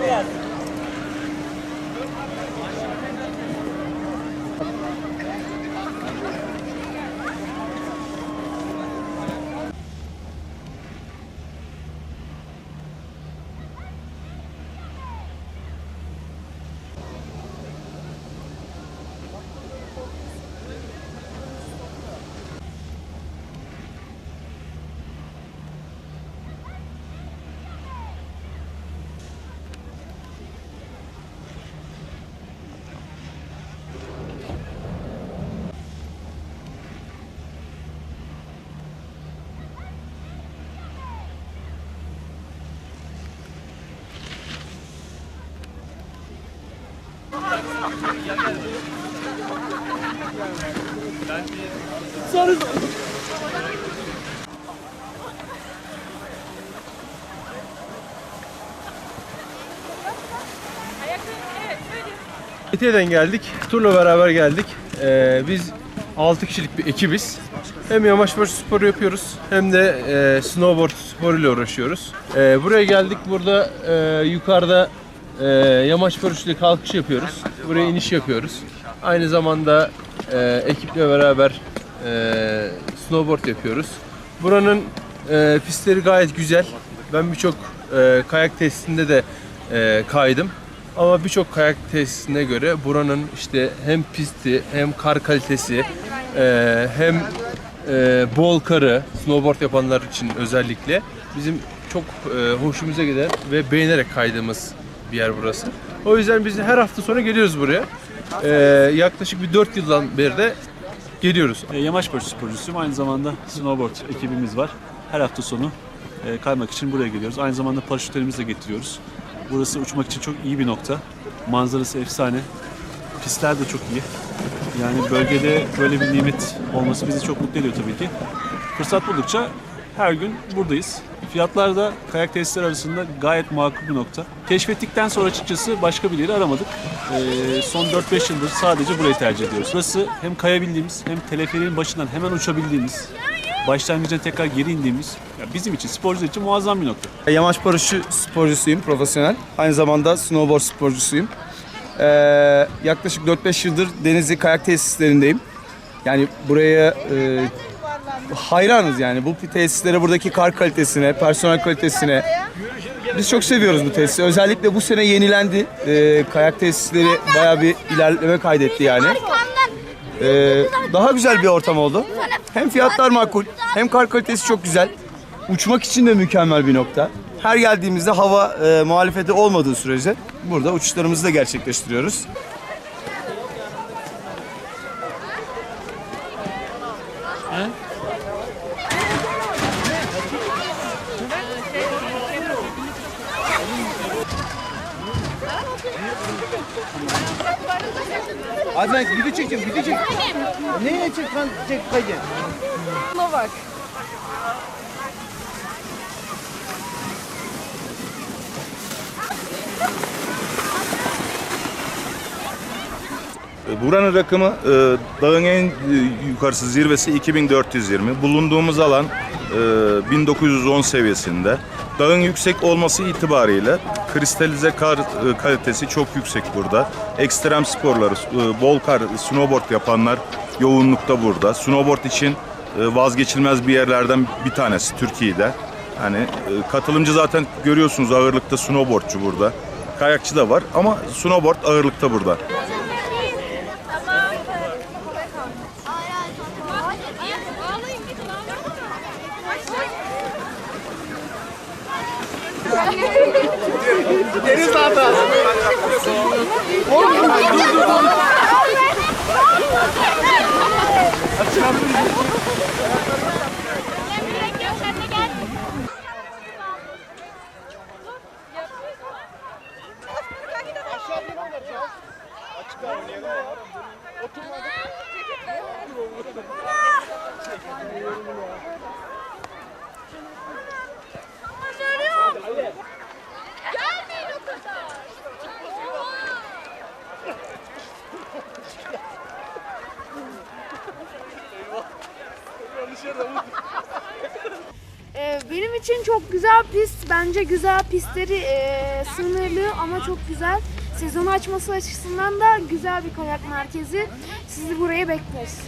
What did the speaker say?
Yes. Fethiye'den geldik. Turla beraber geldik. Ee, biz 6 kişilik bir ekibiz. Hem yamaç paraşütü sporu yapıyoruz hem de e, snowboard sporuyla uğraşıyoruz. Ee, buraya geldik. Burada e, yukarıda e, yamaç paraşütüyle kalkış yapıyoruz. Buraya iniş yapıyoruz. Aynı zamanda e, ekiple beraber e, snowboard yapıyoruz. Buranın e, pistleri gayet güzel. Ben birçok e, kayak testinde de e, kaydım. Ama birçok kayak tesisine göre buranın işte hem pisti hem kar kalitesi e, hem e, bol karı snowboard yapanlar için özellikle bizim çok e, hoşumuza giden ve beğenerek kaydığımız bir yer burası. O yüzden biz her hafta sonu geliyoruz buraya. E, yaklaşık bir 4 yıldan beri de geliyoruz. E, Yamaç paraşütü sporcusuyum. Aynı zamanda snowboard ekibimiz var. Her hafta sonu e, kaymak için buraya geliyoruz. Aynı zamanda paraşütlerimizi de getiriyoruz. Burası uçmak için çok iyi bir nokta. Manzarası efsane. Pistler de çok iyi. Yani bölgede böyle bir nimet olması bizi çok mutlu ediyor tabii ki. Fırsat buldukça her gün buradayız. Fiyatlar da kayak tesisleri arasında gayet makul bir nokta. Keşfettikten sonra açıkçası başka bir yeri aramadık. Ee, son 4-5 yıldır sadece burayı tercih ediyoruz. Burası hem kayabildiğimiz hem teleferiğin başından hemen uçabildiğimiz, başlangıcına tekrar geri indiğimiz, ya bizim için, sporcular için muazzam bir nokta. Yamaç paraşütü sporcusuyum, profesyonel. Aynı zamanda snowboard sporcusuyum. Ee, yaklaşık 4-5 yıldır Denizli kayak tesislerindeyim. Yani buraya e, hayranız yani. Bu tesislere, buradaki kar kalitesine, personel kalitesine. Biz çok seviyoruz bu tesisi. Özellikle bu sene yenilendi. Ee, kayak tesisleri bayağı bir ilerleme kaydetti yani. Ee, daha güzel bir ortam oldu. Hem fiyatlar makul, hem kar kalitesi çok güzel. Uçmak için de mükemmel bir nokta. Her geldiğimizde hava e, muhalefeti olmadığı sürece burada uçuşlarımızı da gerçekleştiriyoruz. Hadi ben video çekeceğim, video çek. Neye çek lan çek kaydı? Buna bak. Buranın rakımı e, dağın en e, yukarısı zirvesi 2420. Bulunduğumuz alan e, 1910 seviyesinde. Dağın yüksek olması itibariyle kristalize kar e, kalitesi çok yüksek burada. Ekstrem sporları, e, bol kar, snowboard yapanlar yoğunlukta burada. Snowboard için e, vazgeçilmez bir yerlerden bir tanesi Türkiye'de. Hani e, katılımcı zaten görüyorsunuz ağırlıkta snowboardçu burada. Kayakçı da var ama snowboard ağırlıkta burada. Gelmeyin Ee, benim için çok güzel pist. Bence güzel pistleri eee, sınırlı ama çok güzel. Sezonu açması açısından da güzel bir kayak merkezi. Sizi buraya bekleriz.